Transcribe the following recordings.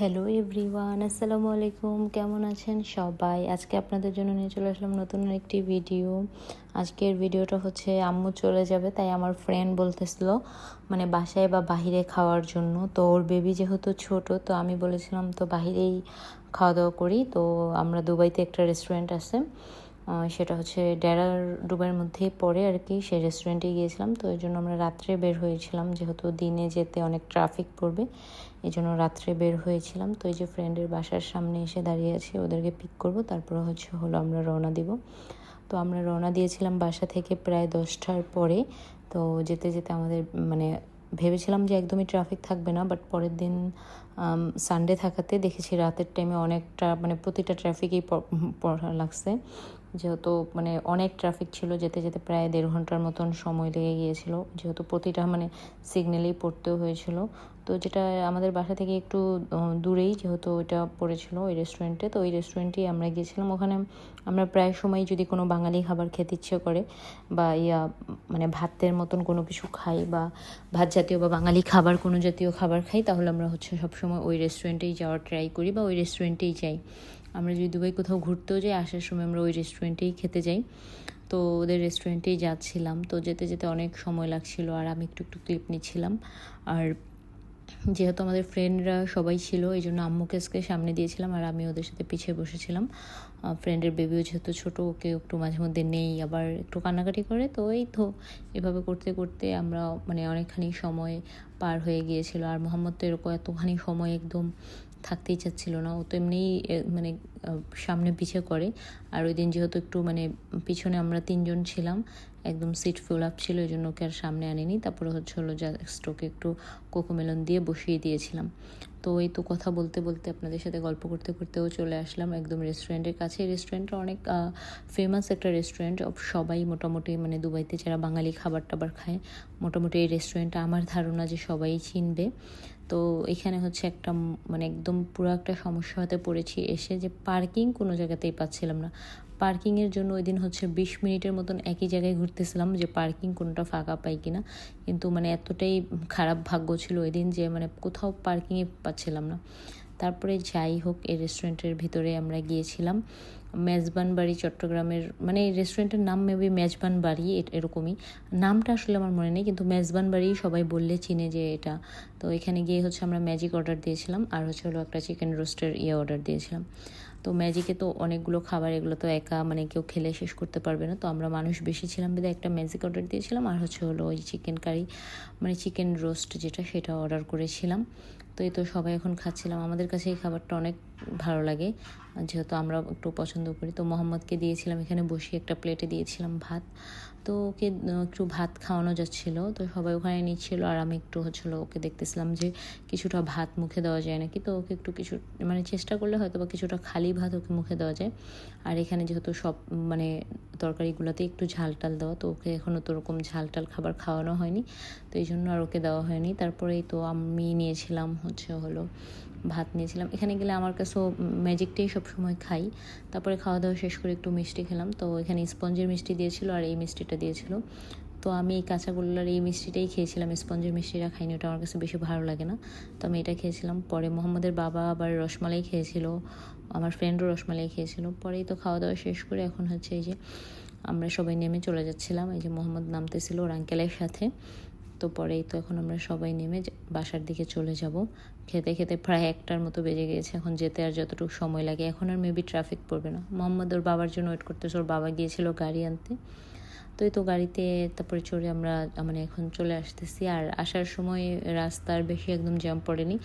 Hello everyone আসসালামু আলাইকুম কেমন আছেন সবাই? আজকে আপনাদের জন্য নিয়ে চলে আসলাম নতুন একটি ভিডিও আজকের ভিডিওটা হচ্ছে, আম্মু চলে যাবে, তাই আমার ফ্রেন্ড বলতেছিল মানে বাসায় বা বাহিরে খাওয়ার জন্য। তো ওর বেবি যেহেতু ছোট, তো আমি বলেছিলাম, তো বাহিরেই খাওয়া দাওয়া করি। তো আমরা দুবাইতে একটা রেস্টুরেন্ট আছে। সেটা হচ্ছে ডেরার ডুবের মধ্যেই পড়ে আর কি, সেই রেস্টুরেন্টে গিয়েছিলাম। তো এই জন্য আমরা রাত্রে বের হয়েছিলাম, যেহেতু দিনে যেতে অনেক ট্রাফিক পড়বে, এই জন্য রাত্রে বের হয়েছিলাম। তো এই যে ফ্রেন্ডের বাসার সামনে এসে দাঁড়িয়ে আছি, ওদেরকে পিক করব, তারপর হচ্ছে হলো আমরা রওনা দিব। তো আমরা রওনা দিয়েছিলাম বাসা থেকে প্রায় দশটার পরে। তো যেতে যেতে আমাদের মানে ভেবেছিলাম যে একদমই ট্রাফিক থাকবে না বাট পরের দিন সানডে থাকাতে দেখেছি রাতের টাইমে অনেকটা মানে প্রতিটা ট্রাফিকেই লাগছে। যেহেতু মানে অনেক ট্রাফিক ছিল, যেতে যেতে প্রায় দেড় ঘণ্টার মতন সময় লেগে গিয়েছিল। যেহেতু প্রতিটা মানে সিগন্যালেই পড়তেও হয়েছিল। তো যেটা আমাদের বাসা থেকে একটু দূরেই যেহেতু ওইটা পড়েছিল ওই রেস্টুরেন্টে তো ওই রেস্টুরেন্টেই আমরা গিয়েছিলাম। ওখানে আমরা প্রায় সময় যদি কোনো বাঙালি খাবার খেতে ইচ্ছে করে বা ইয়া মানে ভাতের মতন কোনো কিছু খাই বা ভাত জাতীয় বা বাঙালি খাবার কোনো জাতীয় খাবার খাই, তাহলে আমরা হচ্ছে সবসময় ওই রেস্টুরেন্টেই যাওয়ার ট্রাই করি বা ওই রেস্টুরেন্টেই যাই। আমরা যদি দুবাই কোথাও ঘুরতেও যাই, আসার সময় আমরা ওই রেস্টুরেন্টেই খেতে যাই। তো ওদের রেস্টুরেন্টেই যাচ্ছিলাম। তো যেতে যেতে অনেক সময় লাগছিল আর আমি একটু একটু ক্লিপ নিচ্ছিলাম। আর যেহেতু আমাদের ফ্রেন্ডরা সবাই ছিল, এই জন্য আম্মুকে সামনে দিয়েছিলাম আর আমি ওদের সাথে পিছিয়ে বসেছিলাম। ফ্রেন্ডের বেবিও যেহেতু ছোটো, ওকে একটু মাঝে মধ্যে নেই, আবার একটু কান্নাকাটি করে। তো এই তো এভাবে করতে করতে আমরা মানে অনেকখানি সময় পার হয়ে গিয়েছিল। আর মোহাম্মদ তো এরকম এতখানি সময় একদম থাকতেই চাচ্ছিল না। ও তো এমনিই মানে সামনে পিছিয়ে করে। আর ওই দিন যেহেতু একটু মানে পিছনে আমরা তিনজন ছিলাম, একদম সিট ফুল আপ ছিল ওই জন্য ওকে আর সামনে আনিনি। তারপরে হচ্ছে হলো জাস্ট ওকে একটু কোকোমেলন দিয়ে বসিয়ে দিয়েছিলাম। তো এই তো কথা বলতে বলতে আপনাদের সাথে গল্প করতে করতেও চলে আসলাম একদম রেস্টুরেন্টের কাছে। রেস্টুরেন্টটা অনেক ফেমাস একটা রেস্টুরেন্ট সবাই মোটামুটি মানে দুবাইতে যারা বাঙালি খাবার টাবার খায়, মোটামুটি এই রেস্টুরেন্টটা আমার ধারণা যে সবাই চিনবে। তো এখানে হচ্ছে একটা মানে একদম পুরো একটা সমস্যা হতে পড়েছি। এসে যে পার্কিং কোনো জায়গাতেই পাচ্ছিলাম না। পার্কিংয়ের জন্য ওই দিন হচ্ছে বিশ মিনিটের মতন একই জায়গায় ঘুরতেছিলাম যে পার্কিং কোনোটা ফাঁকা পাই কিনা। কিন্তু মানে এতটাই খারাপ ভাগ্য ছিল ওই দিন যে মানে কোথাও পার্কিংয়ে পাচ্ছিলাম না। তারপরে যাই হোক, এই রেস্টুরেন্টের ভিতরে আমরা গিয়েছিলাম। মেজবান বাড়ি চট্টগ্রামের মানে রেস্টুরেন্টের নাম মেবি মেজবান বাড়ি এরকমই। নামটা আসলে আমার মনে নেই, কিন্তু মেজবান বাড়ি সবাই বললে চিনে যে এটা। তো এখানে গিয়ে হচ্ছে আমরা ম্যাজিক অর্ডার দিয়েছিলাম, আর হচ্ছে হলো একটা চিকেন রোস্টের ইয়ে অর্ডার দিয়েছিলাম। তো ম্যাজিকে তো অনেকগুলো খাবার, এগুলো তো একা মানে কেউ খেলে শেষ করতে পারবে না। তো আমরা মানুষ বেশি ছিলাম বেঁধে একটা ম্যাজিক অর্ডার দিয়েছিলাম, আর হচ্ছে হলো ওই চিকেন কারি মানে চিকেন রোস্ট যেটা সেটা অর্ডার করেছিলাম। তো এই তো সবাই এখন খাচ্ছিলাম। আমাদের কাছে এই খাবারটা অনেক ভালো লাগে, যেহেতু আমরা একটু পছন্দ করি। তো মোহাম্মদকে দিয়েছিলাম, এখানে বসিয়ে একটা প্লেটে দিয়েছিলাম ভাত। তো ওকে একটু ভাত খাওয়ানো যাচ্ছিল। তো সবাই ওখানে নিচ্ছিল আর আমি একটু হচ্ছিল ওকে দেখতেছিলাম যে কিছুটা ভাত মুখে দেওয়া যায় নাকি। তো ওকে একটু কিছু মানে চেষ্টা করলে হয়তো বা কিছুটা খালি ভাত ওকে মুখে দেওয়া যায়। আর এখানে যেহেতু সব মানে তরকারিগুলোতে একটু ঝাল টাল দেওয়া, তো ওকে এখনও তো ওরকম ঝাল টাল খাবার খাওয়ানো হয়নি। তো এই জন্য আর ওকে দেওয়া হয়নি। তারপরেই তো আমি নিয়েছিলাম হচ্ছে হলো ভাত নিয়েছিলাম। এখানে গেলে আমার কাছেও ম্যাজিকটাই সবসময় খাই। তারপরে খাওয়া দাওয়া শেষ করে একটু মিষ্টি খেলাম। তো এখানে স্পঞ্জের মিষ্টি দিয়েছিল আর এই মিষ্টিটা দিয়েছিল। তো আমি এই কাঁচাগোল্লার এই মিষ্টিটাই খেয়েছিলাম। স্পঞ্জের মিষ্টিটা খাইনি, ওটা আমার কাছে বেশি ভালো লাগে না। তো আমি এটা খেয়েছিলাম। পরে মোহাম্মদের বাবা আবার রসমালাই খেয়েছিল। আমার ফ্রেন্ডও রসমালাই খেয়েছিল। পরেই তো খাওয়া দাওয়া শেষ করে এখন হচ্ছে এই যে আমরা সবাই নেমে চলে যাচ্ছিলাম। এই যে মোহাম্মদ নামতেছিল ওর আঙ্কেলের সাথে। তো পরেই তো এখন আমরা সবাই নেমে বাসার দিকে চলে যাব। খেতে খেতে প্রায় একটার মতো বেজে গিয়েছে। এখন যেতে আর যতটুকু সময় লাগে। এখন আর মেবি ট্রাফিক পড়বে না। মোহাম্মদ ওর বাবার জন্য ওয়েট করতেছে। ওর বাবা গিয়েছিল গাড়ি আনতে। তো এই তো গাড়িতে তারপরে চড়ে আমরা মানে এখন চলে আসতেছি। আর আসার সময় রাস্তার বেশি একদম জ্যাম পড়েনি।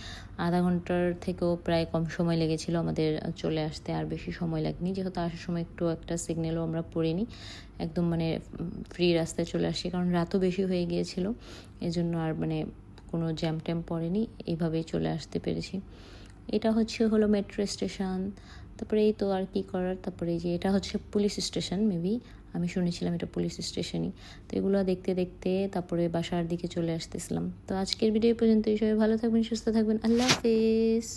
আধা ঘণ্টার থেকেও প্রায় কম সময় লেগেছিল আমাদের চলে আসতে, আর বেশি সময় লাগেনি। যেহেতু আসার সময় একটু একটা সিগন্যালও আমরা পড়িনি, একদম মানে ফ্রি রাস্তায় চলে আসি কারণ রাতও বেশি হয়ে গিয়েছিল, এজন্য আর মানে কোনো জ্যাম ট্যাম পড়েনি। এইভাবেই চলে আসতে পেরেছি। এটা হচ্ছে হলো মেট্রো স্টেশন তারপরে এই তো আর কি করার, তারপরে যে এটা হচ্ছে পুলিশ স্টেশন মেবি আমি শুনেছিলাম এটা পুলিশ স্টেশনই তো এগুলো দেখতে দেখতে তারপরে বাসার দিকে চলে আসতেছিলাম। তো আজকের ভিডিও পর্যন্ত এই সবাই ভালো থাকবেন, সুস্থ থাকবেন, আল্লাহ হাফেজ।